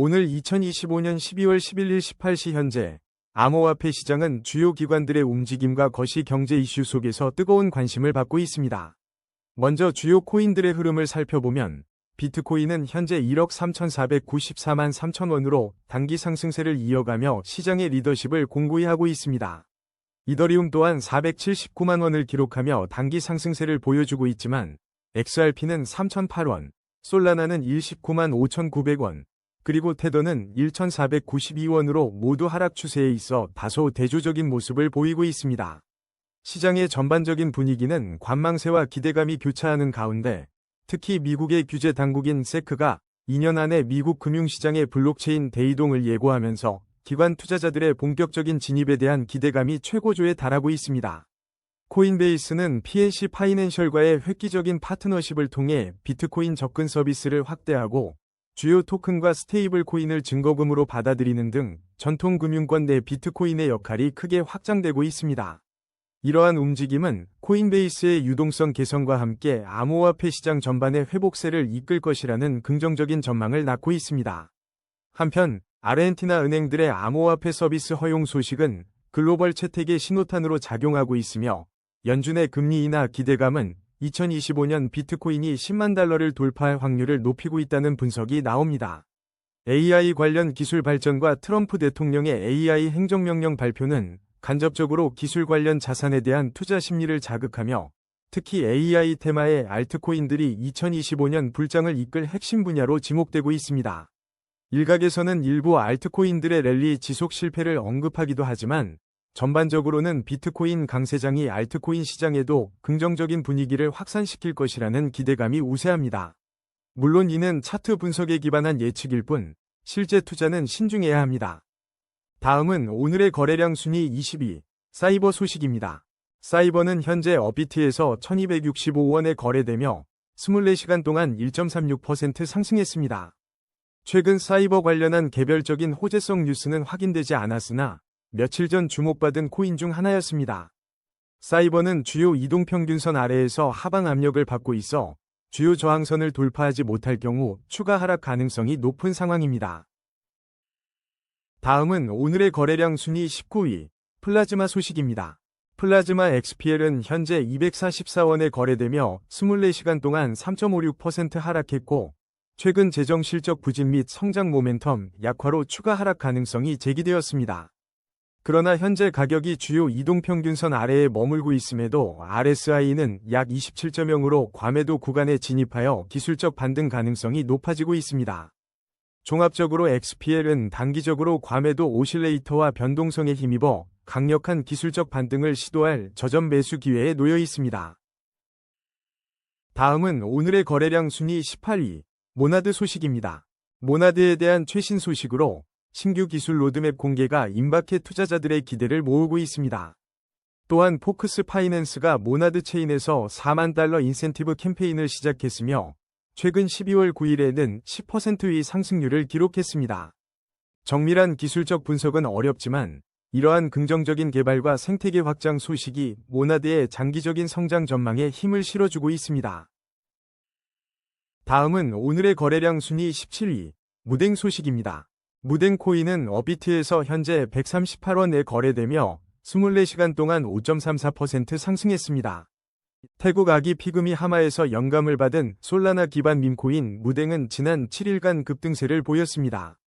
오늘 2025년 12월 11일 18시 현재 암호화폐 시장은 주요 기관들의 움직임과 거시 경제 이슈 속에서 뜨거운 관심을 받고 있습니다. 먼저 주요 코인들의 흐름을 살펴보면 비트코인은 현재 1억 3,494만 3천 원으로 단기 상승세를 이어가며 시장의 리더십을 공고히 하고 있습니다. 이더리움 또한 479만 원을 기록하며 단기 상승세를 보여주고 있지만 XRP는 3,008원, 솔라나는 19만 5,900원, 그리고 테더는 1,492원으로 모두 하락 추세에 있어 다소 대조적인 모습을 보이고 있습니다. 시장의 전반적인 분위기는 관망세와 기대감이 교차하는 가운데 특히 미국의 규제 당국인 세크가 2년 안에 미국 금융시장의 블록체인 대이동을 예고하면서 기관 투자자들의 본격적인 진입에 대한 기대감이 최고조에 달하고 있습니다. 코인베이스는 PNC 파이낸셜과의 획기적인 파트너십을 통해 비트코인 접근 서비스를 확대하고 주요 토큰과 스테이블 코인을 증거금으로 받아들이는 등 전통 금융권 내 비트코인의 역할이 크게 확장되고 있습니다. 이러한 움직임은 코인베이스의 유동성 개선과 함께 암호화폐 시장 전반의 회복세를 이끌 것이라는 긍정적인 전망을 낳고 있습니다. 한편 아르헨티나 은행들의 암호화폐 서비스 허용 소식은 글로벌 채택의 신호탄으로 작용하고 있으며 연준의 금리 인하 기대감은 2025년 비트코인이 10만 달러를 돌파할 확률을 높이고 있다는 분석이 나옵니다. AI 관련 기술 발전과 트럼프 대통령의 AI 행정명령 발표는 간접적으로 기술 관련 자산에 대한 투자 심리를 자극하며 특히 AI 테마의 알트코인들이 2025년 불장을 이끌 핵심 분야로 지목되고 있습니다. 일각에서는 일부 알트코인들의 랠리 지속 실패를 언급하기도 하지만 전반적으로는 비트코인 강세장이 알트코인 시장에도 긍정적인 분위기를 확산시킬 것이라는 기대감이 우세합니다. 물론 이는 차트 분석에 기반한 예측일 뿐 실제 투자는 신중해야 합니다. 다음은 오늘의 거래량 순위 22 사이버 소식입니다. 사이버는 현재 업비트에서 1265원에 거래되며 24시간 동안 1.36% 상승했습니다. 최근 사이버 관련한 개별적인 호재성 뉴스는 확인되지 않았으나 며칠 전 주목받은 코인 중 하나였습니다. 사이버는 주요 이동평균선 아래에서 하방 압력을 받고 있어 주요 저항선을 돌파하지 못할 경우 추가 하락 가능성이 높은 상황입니다. 다음은 오늘의 거래량 순위 19위 플라즈마 소식입니다. 플라즈마 XPL은 현재 244원에 거래되며 24시간 동안 3.56% 하락했고 최근 재정 실적 부진 및 성장 모멘텀 약화로 추가 하락 가능성이 제기되었습니다. 그러나 현재 가격이 주요 이동평균선 아래에 머물고 있음에도 RSI는 약 27.0으로 과매도 구간에 진입하여 기술적 반등 가능성이 높아지고 있습니다. 종합적으로 XPL은 단기적으로 과매도 오실레이터와 변동성에 힘입어 강력한 기술적 반등을 시도할 저점 매수 기회에 놓여 있습니다. 다음은 오늘의 거래량 순위 18위 모나드 소식입니다. 모나드에 대한 최신 소식으로 신규 기술 로드맵 공개가 임박해 투자자들의 기대를 모으고 있습니다. 또한 포크스 파이낸스가 모나드 체인에서 4만 달러 인센티브 캠페인을 시작했으며 최근 12월 9일에는 10%의 상승률을 기록했습니다. 정밀한 기술적 분석은 어렵지만 이러한 긍정적인 개발과 생태계 확장 소식이 모나드의 장기적인 성장 전망에 힘을 실어주고 있습니다. 다음은 오늘의 거래량 순위 17위 무댕 소식입니다. 무댕 코인은 어비트에서 현재 138원에 거래되며 24시간 동안 5.34% 상승했습니다. 태국 아기 피그미 하마에서 영감을 받은 솔라나 기반 밈코인 무댕은 지난 7일간 급등세를 보였습니다.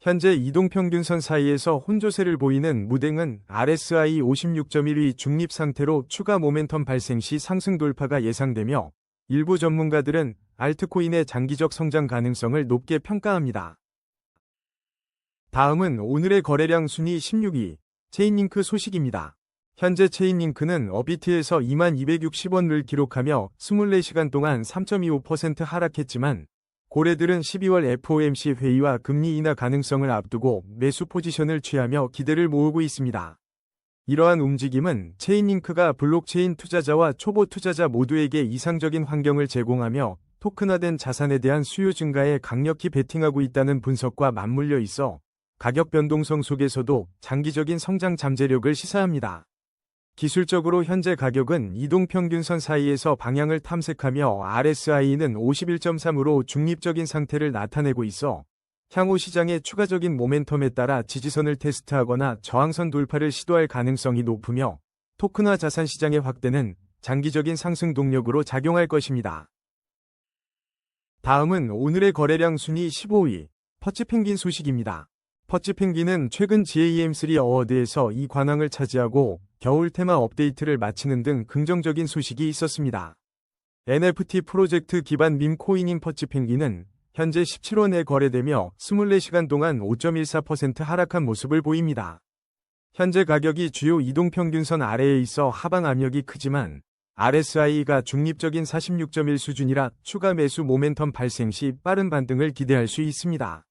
현재 이동평균선 사이에서 혼조세를 보이는 무댕은 RSI 56.1위 중립 상태로 추가 모멘텀 발생 시 상승 돌파가 예상되며 일부 전문가들은 알트코인의 장기적 성장 가능성을 높게 평가합니다. 다음은 오늘의 거래량 순위 16위 체인링크 소식입니다. 현재 체인링크는 어비트에서 2260원을 기록하며 24시간 동안 3.25% 하락했지만 고래들은 12월 FOMC 회의와 금리 인하 가능성을 앞두고 매수 포지션을 취하며 기대를 모으고 있습니다. 이러한 움직임은 체인링크가 블록체인 투자자와 초보 투자자 모두에게 이상적인 환경을 제공하며 토큰화된 자산에 대한 수요 증가에 강력히 베팅하고 있다는 분석과 맞물려 있어 가격 변동성 속에서도 장기적인 성장 잠재력을 시사합니다. 기술적으로 현재 가격은 이동평균선 사이에서 방향을 탐색하며 RSI는 51.3으로 중립적인 상태를 나타내고 있어 향후 시장의 추가적인 모멘텀에 따라 지지선을 테스트하거나 저항선 돌파를 시도할 가능성이 높으며 토큰화 자산 시장의 확대는 장기적인 상승 동력으로 작용할 것입니다. 다음은 오늘의 거래량 순위 15위 퍼치펭귄 소식입니다. 퍼치 펭귄은 최근 GAM3 어워드에서 이 관왕을 차지하고 겨울 테마 업데이트를 마치는 등 긍정적인 소식이 있었습니다. NFT 프로젝트 기반 밈 코인인 퍼치 펭귄은 현재 17원에 거래되며 24시간 동안 5.14% 하락한 모습을 보입니다. 현재 가격이 주요 이동평균선 아래에 있어 하방 압력이 크지만 RSI가 중립적인 46.1 수준이라 추가 매수 모멘텀 발생 시 빠른 반등을 기대할 수 있습니다.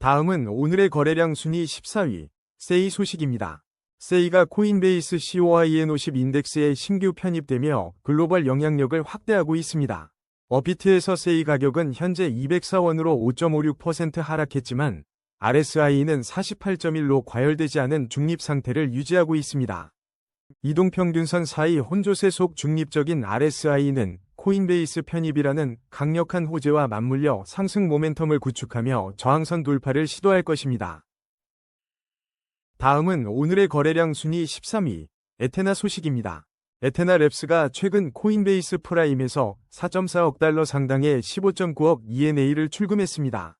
다음은 오늘의 거래량 순위 14위 세이 소식입니다. 세이가 코인베이스 COIN50 인덱스에 신규 편입되며 글로벌 영향력을 확대하고 있습니다. 어비트에서 세이 가격은 현재 204원으로 5.56% 하락했지만 RSI는 48.1로 과열되지 않은 중립 상태를 유지하고 있습니다. 이동평균선 사이 혼조세 속 중립적인 RSI는 코인베이스 편입이라는 강력한 호재와 맞물려 상승 모멘텀을 구축하며 저항선 돌파를 시도할 것입니다. 다음은 오늘의 거래량 순위 13위 에테나 소식입니다. 에테나 랩스가 최근 코인베이스 프라임에서 4.4억 달러 상당의 15.9억 ENA를 출금했습니다.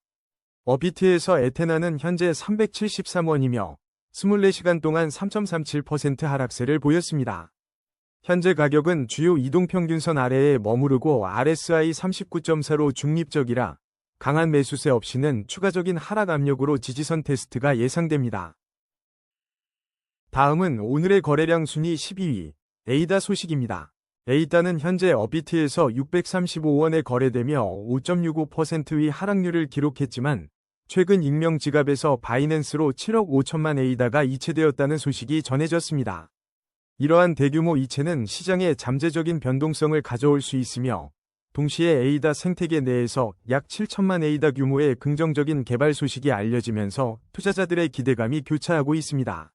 어비트에서 에테나는 현재 373원이며 24시간 동안 3.37% 하락세를 보였습니다. 현재 가격은 주요 이동평균선 아래에 머무르고 RSI 39.4로 중립적이라 강한 매수세 없이는 추가적인 하락 압력으로 지지선 테스트가 예상됩니다. 다음은 오늘의 거래량 순위 12위 에이다 소식입니다. 에이다는 현재 어비트에서 635원에 거래되며 5.65%의 하락률을 기록했지만 최근 익명 지갑에서 바이낸스로 7억 5천만 에이다가 이체되었다는 소식이 전해졌습니다. 이러한 대규모 이체는 시장에 잠재적인 변동성을 가져올 수 있으며 동시에 에이다 생태계 내에서 약 7천만 에이다 규모의 긍정적인 개발 소식이 알려지면서 투자자들의 기대감이 교차하고 있습니다.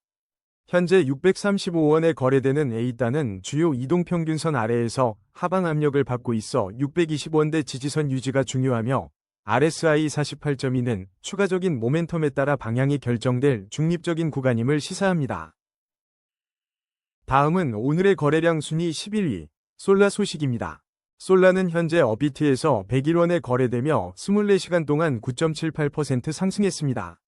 현재 635원에 거래되는 에이다는 주요 이동평균선 아래에서 하방 압력을 받고 있어 620원대 지지선 유지가 중요하며 RSI 48.2는 추가적인 모멘텀에 따라 방향이 결정될 중립적인 구간임을 시사합니다. 다음은 오늘의 거래량 순위 11위 솔라 소식입니다. 솔라는 현재 어비트에서 101원에 거래되며 24시간 동안 9.78% 상승했습니다.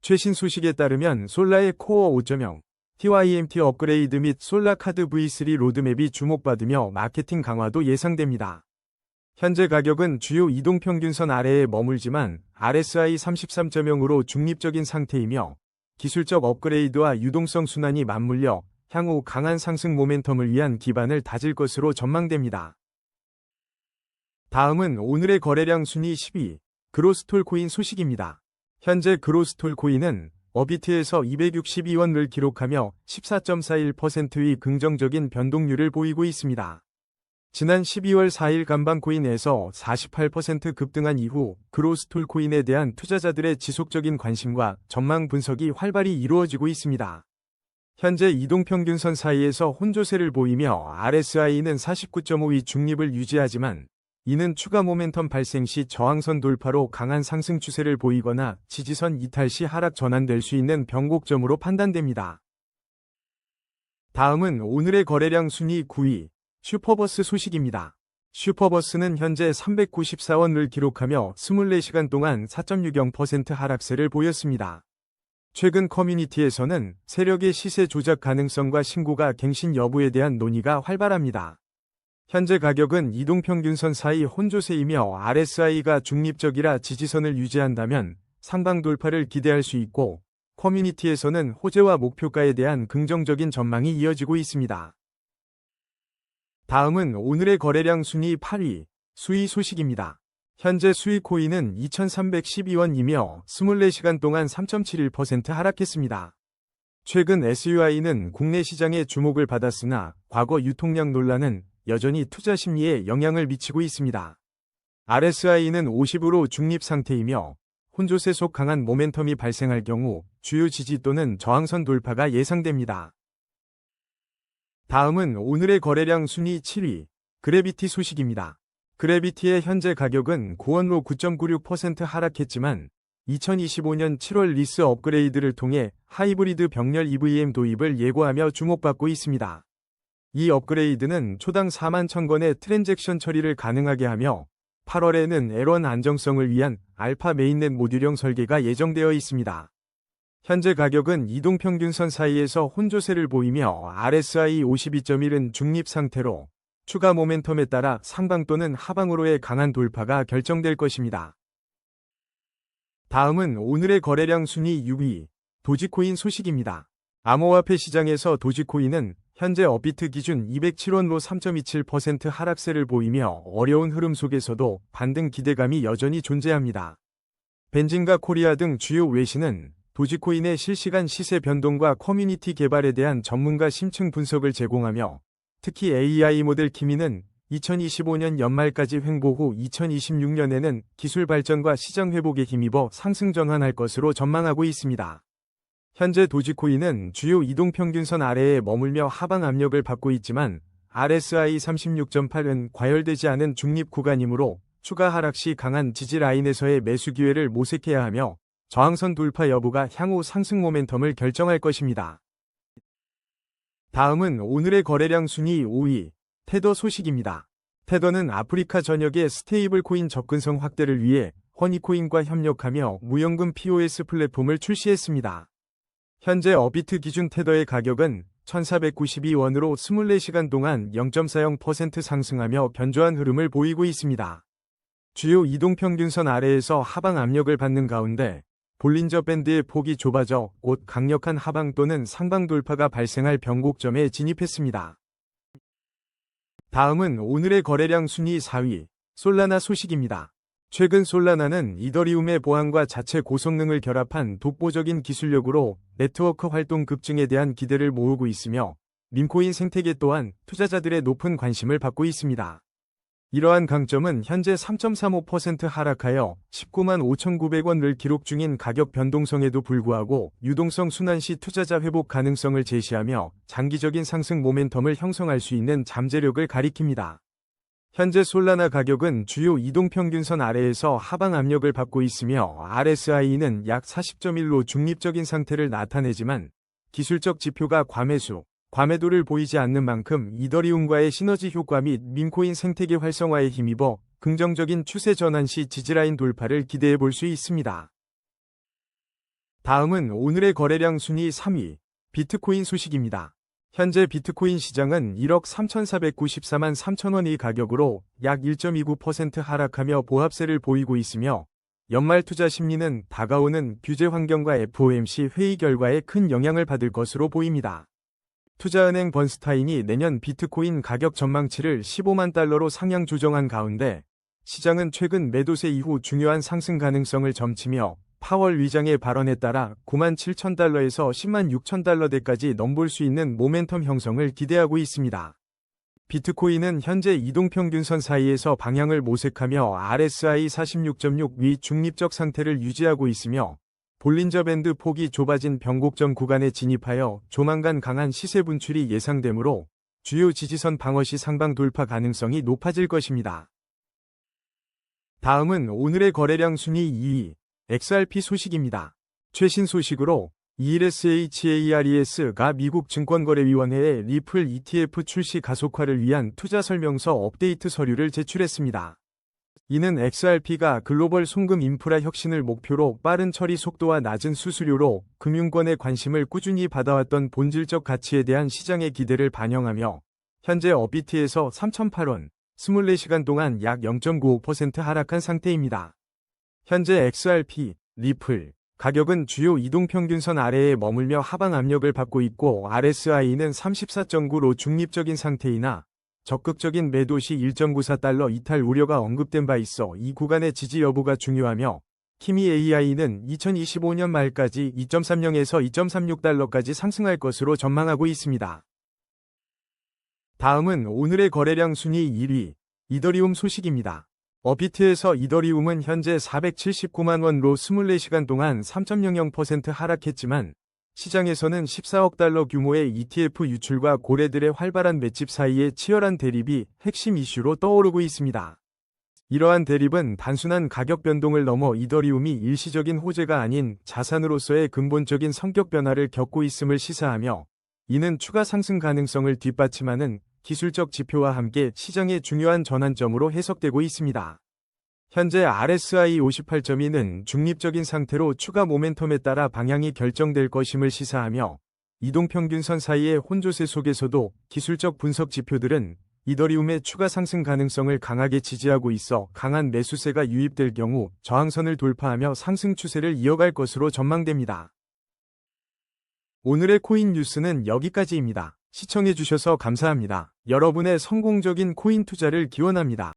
최신 소식에 따르면 솔라의 코어 5.0, TYMT 업그레이드 및 솔라 카드 V3 로드맵이 주목받으며 마케팅 강화도 예상됩니다. 현재 가격은 주요 이동평균선 아래에 머물지만 RSI 33.0으로 중립적인 상태이며 기술적 업그레이드와 유동성 순환이 맞물려 향후 강한 상승 모멘텀을 위한 기반을 다질 것으로 전망됩니다. 다음은 오늘의 거래량 순위 10위 그로스톨 코인 소식입니다. 현재 그로스톨 코인은 어비트에서 262원을 기록하며 14.41%의 긍정적인 변동률을 보이고 있습니다. 지난 12월 4일 간방코인에서 48% 급등한 이후 그로스톨 코인에 대한 투자자들의 지속적인 관심과 전망 분석이 활발히 이루어지고 있습니다. 현재 이동평균선 사이에서 혼조세를 보이며 RSI는 49.5위 중립을 유지하지만 이는 추가 모멘텀 발생 시 저항선 돌파로 강한 상승 추세를 보이거나 지지선 이탈 시 하락 전환될 수 있는 변곡점으로 판단됩니다. 다음은 오늘의 거래량 순위 9위 슈퍼버스 소식입니다. 슈퍼버스는 현재 394원을 기록하며 24시간 동안 4.60% 하락세를 보였습니다. 최근 커뮤니티에서는 세력의 시세 조작 가능성과 신고가 갱신 여부에 대한 논의가 활발합니다. 현재 가격은 이동평균선 사이 혼조세이며 RSI가 중립적이라 지지선을 유지한다면 상방 돌파를 기대할 수 있고 커뮤니티에서는 호재와 목표가에 대한 긍정적인 전망이 이어지고 있습니다. 다음은 오늘의 거래량 순위 8위 수위 소식입니다. 현재 수익 코인은 2312원이며 24시간 동안 3.71% 하락했습니다. 최근 SUI는 국내 시장의 주목을 받았으나 과거 유통량 논란은 여전히 투자 심리에 영향을 미치고 있습니다. RSI는 50으로 중립 상태이며 혼조세 속 강한 모멘텀이 발생할 경우 주요 지지 또는 저항선 돌파가 예상됩니다. 다음은 오늘의 거래량 순위 7위 그래비티 소식입니다. 그래비티의 현재 가격은 9원로 9.96% 하락했지만 2025년 7월 리스 업그레이드를 통해 하이브리드 병렬 EVM 도입을 예고하며 주목받고 있습니다. 이 업그레이드는 초당 4만 1000건의 트랜잭션 처리를 가능하게 하며 8월에는 L1 안정성을 위한 알파 메인넷 모듈형 설계가 예정되어 있습니다. 현재 가격은 이동평균선 사이에서 혼조세를 보이며 RSI 52.1은 중립 상태로 추가 모멘텀에 따라 상방 또는 하방으로의 강한 돌파가 결정될 것입니다. 다음은 오늘의 거래량 순위 6위 도지코인 소식입니다. 암호화폐 시장에서 도지코인은 현재 업비트 기준 207원로 3.27% 하락세를 보이며 어려운 흐름 속에서도 반등 기대감이 여전히 존재합니다. 벤진과 코리아 등 주요 외신은 도지코인의 실시간 시세 변동과 커뮤니티 개발에 대한 전문가 심층 분석을 제공하며 특히 AI 모델 키미는 2025년 연말까지 횡보 후 2026년에는 기술 발전과 시장 회복에 힘입어 상승 전환할 것으로 전망하고 있습니다. 현재 도지코인은 주요 이동평균선 아래에 머물며 하방 압력을 받고 있지만 RSI 36.8은 과열되지 않은 중립 구간이므로 추가 하락 시 강한 지지 라인에서의 매수 기회를 모색해야 하며 저항선 돌파 여부가 향후 상승 모멘텀을 결정할 것입니다. 다음은 오늘의 거래량 순위 5위 테더 소식입니다. 테더는 아프리카 전역의 스테이블 코인 접근성 확대를 위해 허니코인과 협력하며 무연금 POS 플랫폼을 출시했습니다. 현재 어비트 기준 테더의 가격은 1492원으로 24시간 동안 0.40% 상승하며 견조한 흐름을 보이고 있습니다. 주요 이동평균선 아래에서 하방 압력을 받는 가운데 볼린저 밴드의 폭이 좁아져 곧 강력한 하방 또는 상방 돌파가 발생할 변곡점에 진입했습니다. 다음은 오늘의 거래량 순위 4위 솔라나 소식입니다. 최근 솔라나는 이더리움의 보안과 자체 고성능을 결합한 독보적인 기술력으로 네트워크 활동 급증에 대한 기대를 모으고 있으며 림코인 생태계 또한 투자자들의 높은 관심을 받고 있습니다. 이러한 강점은 현재 3.35% 하락하여 19만 5,900원을 기록 중인 가격 변동성에도 불구하고 유동성 순환 시 투자자 회복 가능성을 제시하며 장기적인 상승 모멘텀을 형성할 수 있는 잠재력을 가리킵니다. 현재 솔라나 가격은 주요 이동평균선 아래에서 하방 압력을 받고 있으며 RSI는 약 40.1로 중립적인 상태를 나타내지만 기술적 지표가 과매수, 과매도를 보이지 않는 만큼 이더리움과의 시너지 효과 및 민코인 생태계 활성화에 힘입어 긍정적인 추세 전환 시 지지라인 돌파를 기대해 볼 수 있습니다. 다음은 오늘의 거래량 순위 3위 비트코인 소식입니다. 현재 비트코인 시장은 1억 3,494만 3천원의 가격으로 약 1.29% 하락하며 보합세를 보이고 있으며 연말 투자 심리는 다가오는 규제 환경과 FOMC 회의 결과에 큰 영향을 받을 것으로 보입니다. 투자은행 번스타인이 내년 비트코인 가격 전망치를 15만 달러로 상향 조정한 가운데 시장은 최근 매도세 이후 중요한 상승 가능성을 점치며 파월 위장의 발언에 따라 9만 7천 달러에서 10만 6천 달러대까지 넘볼 수 있는 모멘텀 형성을 기대하고 있습니다. 비트코인은 현재 이동평균선 사이에서 방향을 모색하며 RSI 46.6 위 중립적 상태를 유지하고 있으며 볼린저 밴드 폭이 좁아진 변곡점 구간에 진입하여 조만간 강한 시세 분출이 예상되므로 주요 지지선 방어 시 상방 돌파 가능성이 높아질 것입니다. 다음은 오늘의 거래량 순위 2위 XRP 소식입니다. 최신 소식으로 ELSHARES가 미국 증권거래위원회에 리플 ETF 출시 가속화를 위한 투자 설명서 업데이트 서류를 제출했습니다. 이는 XRP가 글로벌 송금 인프라 혁신을 목표로 빠른 처리 속도와 낮은 수수료로 금융권의 관심을 꾸준히 받아왔던 본질적 가치에 대한 시장의 기대를 반영하며 현재 업비트에서 3,008원, 24시간 동안 약 0.95% 하락한 상태입니다. 현재 XRP, 리플, 가격은 주요 이동평균선 아래에 머물며 하방 압력을 받고 있고 RSI는 34.9로 중립적인 상태이나 적극적인 매도 시 1.94달러 이탈 우려가 언급된 바 있어 이 구간의 지지 여부가 중요하며 키미 AI는 2025년 말까지 2.30에서 2.36달러까지 상승할 것으로 전망하고 있습니다. 다음은 오늘의 거래량 순위 1위 이더리움 소식입니다. 어비트에서 이더리움은 현재 479만 원로 24시간 동안 3.00% 하락했지만 시장에서는 14억 달러 규모의 ETF 유출과 고래들의 활발한 맷집 사이의 치열한 대립이 핵심 이슈로 떠오르고 있습니다. 이러한 대립은 단순한 가격 변동을 넘어 이더리움이 일시적인 호재가 아닌 자산으로서의 근본적인 성격 변화를 겪고 있음을 시사하며 이는 추가 상승 가능성을 뒷받침하는 기술적 지표와 함께 시장의 중요한 전환점으로 해석되고 있습니다. 현재 RSI 58.2는 중립적인 상태로 추가 모멘텀에 따라 방향이 결정될 것임을 시사하며 이동평균선 사이의 혼조세 속에서도 기술적 분석 지표들은 이더리움의 추가 상승 가능성을 강하게 지지하고 있어 강한 매수세가 유입될 경우 저항선을 돌파하며 상승 추세를 이어갈 것으로 전망됩니다. 오늘의 코인 뉴스는 여기까지입니다. 시청해주셔서 감사합니다. 여러분의 성공적인 코인 투자를 기원합니다.